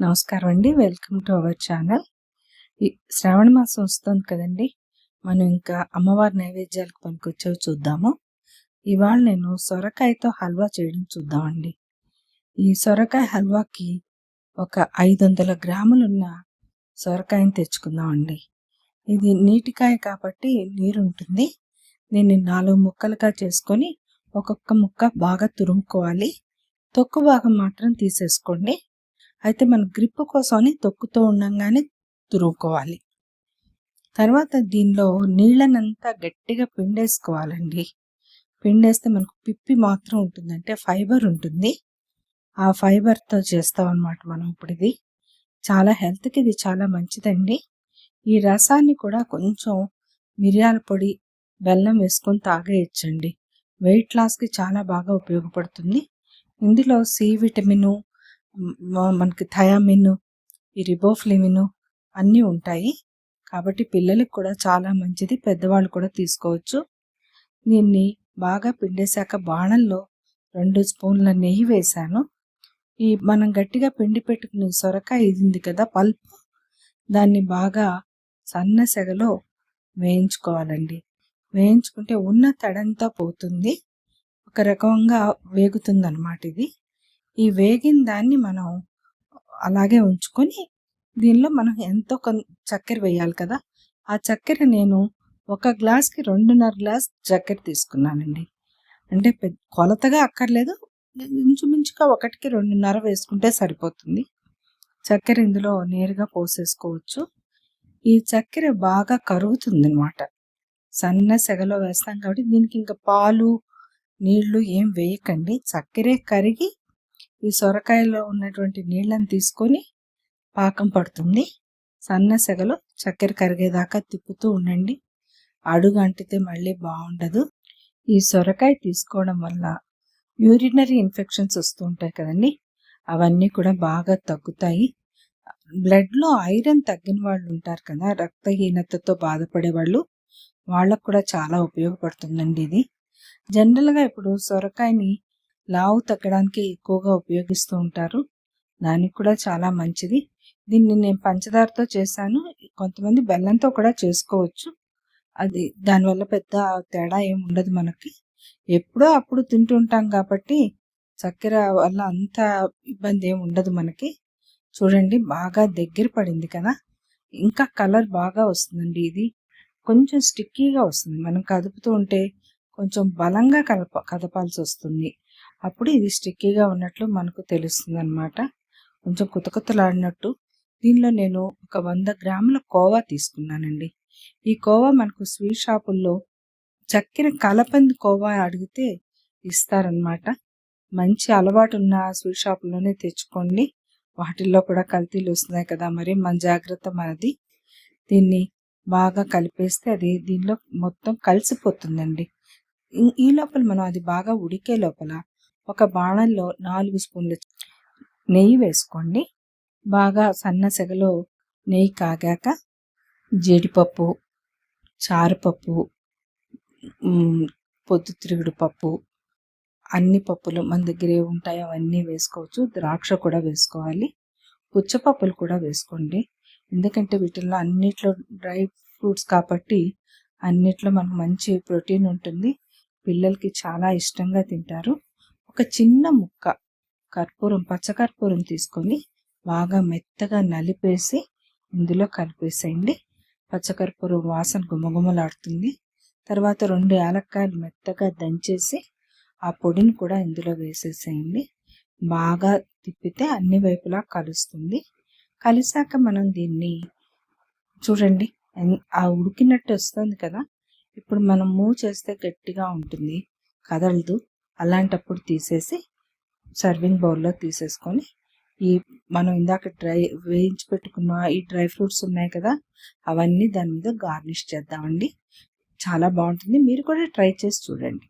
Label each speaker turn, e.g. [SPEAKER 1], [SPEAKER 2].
[SPEAKER 1] నమస్కారం అండి. Welcome to our channel. ఈ శ్రావణ మాసం వస్తుంది కదండి. మనం ఇంకా అమ్మవారి నైవేద్యాలకు పనికొచ్చేవి చూద్దాము? ఇవాళ నేను సొరకాయతో హల్వా చేయడం చూద్దామండి. ఈ సొరకాయ హల్వాకి ఒక ఐదు వందల గ్రాములున్న సొరకాయని తెచ్చుకుందామండి. ఇది నీటికాయ కాబట్టి నీరు ఉంటుంది దీన్ని నాలుగు ముక్కలుగా చేసుకొని ఒక్కొక్క ముక్క బాగా తురుముకోవాలి. తొక్కు భాగం మాత్రం తీసేసుకోండి. అయితే మన గ్రిప్ కోసమని తొక్కుతూ ఉండంగానే తురుముకోవాలి తర్వాత దీనిలో నీళ్ళనంతా గట్టిగా పిండేసుకోవాలండి. పిండేస్తే మనకు పిప్పి మాత్రం ఉంటుందంటే ఫైబర్ ఉంటుంది. ఆ ఫైబర్తో చేస్తాం అనమాట మనం ఇప్పుడు ఇది చాలా హెల్త్కి ఇది చాలా మంచిదండి. ఈ రసాన్ని కూడా కొంచెం మిరియాల పొడి బెల్లం వేసుకొని తాగేయచ్చండి. వెయిట్ లాస్కి చాలా బాగా ఉపయోగపడుతుంది. ఇందులో సి విటమిను మనకి థయామిన్ ఈ రిబోఫ్లిమిన్ అన్నీ ఉంటాయి. కాబట్టి పిల్లలకు కూడా చాలా మంచిది. పెద్దవాళ్ళు కూడా తీసుకోవచ్చు. దీన్ని బాగా పిండేశాక బాణంలో రెండు స్పూన్ల నెయ్యి వేశాను. ఈ మనం గట్టిగా పిండి పెట్టుకునే సొరకాయ ఇది కదా పల్ప్. దాన్ని బాగా సన్న సెగలో వేయించుకోవాలండి. వేయించుకుంటే ఉన్న తడంతా పోతుంది. ఒక రకంగా వేగుతుంది అనమాట ఇది. ఈ వేగిన దాన్ని మనం అలాగే ఉంచుకొని దీనిలో మనం ఎంతో చక్కెర వేయాలి కదా. ఆ చక్కెర నేను ఒక గ్లాస్కి రెండున్నర గ్లాస్ చక్కెర తీసుకున్నానండి. అంటే పెద్ద కొలతగా అక్కర్లేదు. ఇంచుమించుగా ఒకటికి రెండున్నర వేసుకుంటే సరిపోతుంది. చక్కెర ఇందులో నేరుగా పోసేసుకోవచ్చు. ఈ చక్కెర బాగా కరుగుతుంది అనమాట సన్న సెగలో వేస్తాం కాబట్టి దీనికి ఇంకా పాలు నీళ్ళు ఏం వేయకండి. చక్కెరే కరిగి ఈ సొరకాయలో ఉన్నటువంటి నీళ్ళని తీసుకొని పాకం పడుతుంది. సన్న సెగలో చక్కెర కరిగేదాకా తిప్పుతూ ఉండండి. అడుగు అంటితే మళ్ళీ బాగుండదు. ఈ సొరకాయ తీసుకోవడం వల్ల యూరినరీ ఇన్ఫెక్షన్స్ వస్తూ ఉంటాయి కదండి. అవన్నీ కూడా బాగా తగ్గుతాయి. బ్లడ్లో ఐరన్ తగ్గిన వాళ్ళు ఉంటారు కదా రక్తహీనతతో బాధపడే వాళ్ళు వాళ్ళకు కూడా చాలా ఉపయోగపడుతుందండి ఇది. జనరల్గా ఇప్పుడు సొరకాయని లావు తగ్గడానికి ఎక్కువగా ఉపయోగిస్తూ ఉంటారు. దానికి కూడా చాలా మంచిది. దీన్ని నేను పంచదారతో చేశాను. కొంతమంది బెల్లంతో కూడా చేసుకోవచ్చు. అది దానివల్ల పెద్ద తేడా ఏమి ఉండదు మనకి. ఎప్పుడో అప్పుడు తింటుంటాం కాబట్టి చక్కెర వల్ల అంత ఇబ్బంది ఏమి ఉండదు మనకి. చూడండి బాగా దగ్గర పడింది కదా. ఇంకా కలర్ బాగా వస్తుందండి ఇది. కొంచెం స్టిక్కీగా వస్తుంది. మనం కదుపుతూ ఉంటే కొంచెం బలంగా కలప కదపాల్సి వస్తుంది. అప్పుడు ఇది స్టిక్కీగా ఉన్నట్లు మనకు తెలుస్తుంది అనమాట కొంచెం కుతకుతలాడినట్టు. దీనిలో నేను ఒక వంద గ్రాముల కోవా తీసుకున్నానండి. ఈ కోవా మనకు స్వీట్ షాపుల్లో చక్కెర కలపంది కోవా అడిగితే ఇస్తారనమాట మంచి అలవాటు ఉన్న స్వీట్ షాపుల్లోనే తెచ్చుకోండి. వాటిల్లో కూడా కల్తీలు వస్తున్నాయి కదా మరి మన జాగ్రత్త మనది. దీన్ని బాగా కలిపేస్తే అది దీనిలో మొత్తం కలిసిపోతుందండి. ఈ లోపల మనం అది బాగా ఉడికే లోపల ఒక బాణంలో నాలుగు స్పూన్లు నెయ్యి వేసుకోండి. బాగా సన్న సెగలో నెయ్యి కాగాక జీడిపప్పు చారుపప్పు పొద్దుతిరుగుడు పప్పు అన్ని పప్పులు మన దగ్గర ఏ ఉంటాయో అవన్నీ వేసుకోవచ్చు. ద్రాక్ష కూడా వేసుకోవాలి. పుచ్చపప్పులు కూడా వేసుకోండి. ఎందుకంటే వీటిల్లో అన్నిట్లో డ్రై ఫ్రూట్స్ కాబట్టి అన్నిట్లో మనకు మంచి ప్రోటీన్ ఉంటుంది. పిల్లలకి చాలా ఇష్టంగా తింటారు. ఒక చిన్న ముక్క కర్పూరం పచ్చకర్పూరం తీసుకొని బాగా మెత్తగా నలిపేసి ఇందులో కలిపేసేయండి. పచ్చకర్పూరం వాసన గుమగుమలాడుతుంది. తర్వాత రెండు యాలక్కాయలు మెత్తగా దంచేసి ఆ పొడిని కూడా ఇందులో వేసేసేయండి. బాగా తిప్పితే అన్ని వైపులా కలుస్తుంది. కలిసాక మనం దీన్ని చూడండి ఆ ఉడికినట్టు వస్తుంది కదా? ఇప్పుడు మనం మూవ్ చేస్తే గట్టిగా ఉంటుంది కదలదు. అలాంటప్పుడు తీసేసి సర్వింగ్ బౌల్లో తీసేసుకొని ఈ మనం ఇందాక డ్రై వేయించి పెట్టుకున్న ఈ డ్రై ఫ్రూట్స్ ఉన్నాయి కదా అవన్నీ దాని మీద గార్నిష్ చేద్దామండి. చాలా బాగుంటుంది. మీరు కూడా ట్రై చేసి చూడండి.